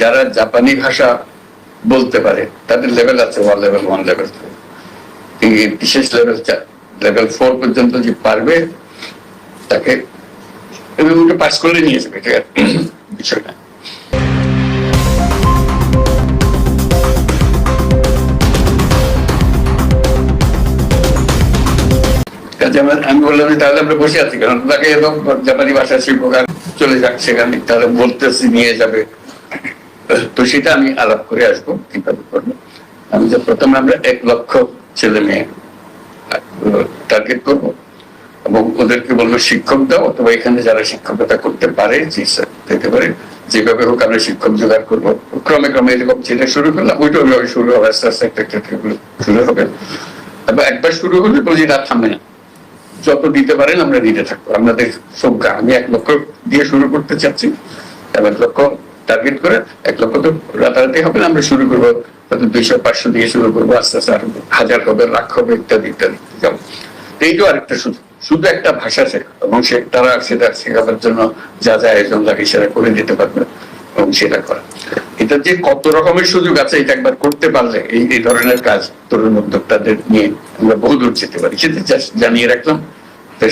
যারা জাপানি ভাষা বলতে পারে, তাদের লেভেল আছে ওয়ান লেভেল ওয়ান লেভেল বিশেষ লেভেল লেভেল ফোর পর্যন্ত যে পারবে, তাকে ওটা পাস করলে নিয়ে যাবে, এটা বিষয় না কাজে আমি বললাম তাহলে আমরা বসে আছি, কারণ তাকে জাপানি ভাষা শিল্পকার চলে যাক সেখানে, তাহলে বলতেছি, নিয়ে যাবে। তো সেটা আমি আলাপ করে আসব কীভাবে করব আমি যে প্রথমে আমরা এক লক্ষ ছেলে মেয়ে টার্গেট করব এবং ওদেরকে বলব, শিক্ষক দাও অথবা এখানে যারা শিক্ষকতা করতে পারে দিতে পারে, যেভাবে হোক আমরা শিক্ষক জোগাড় করব। ক্রমে ক্রমে এরকম যেটা শুরু করলাম ওইটা ওইভাবে শুরু হবে, আস্তে আস্তে একটা একটা শুরু হবে। এবং একবার শুরু হলে বলছি রাত থামবে না। যত দিতে পারেন আমরা দিতে থাকব। আপনাদের সংখ্যা, আমি এক লক্ষ দিয়ে শুরু করতে চাচ্ছি, এক লক্ষ টার্গেট করে এক লক্ষ তো রাতারাতি হবে না, আমরা শুরু করব, হয়তো দুইশো, পাঁচশো দিয়ে শুরু করব, আস্তে আস্তে আরও হাজার হবে, লাখ হবে, ইত্যাদি ইত্যাদি তো এইটাও আরেকটা সুযোগ শুধু একটা ভাষা শেখা এবং সে, তারা সেটা শেখাবার জন্য যা যা আয়োজন লাগে সেটা করে দিতে পারবে, এবং সেটা করা। এটা যে কত রকমের সুযোগ আছে, এটা একবার করতে পারলে এই এই ধরনের কাজ তরুণ উদ্যোক্তাদের নিয়ে আমরা বহুদূর যেতে পারি। সেটা জানিয়ে রাখলাম।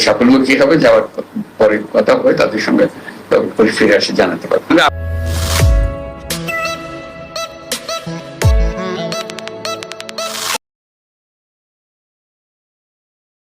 সাফল্য কি হবে, যাওয়ার পরে কথা হবে, তাদের সঙ্গে ফিরে আসে, জানাতে পারব।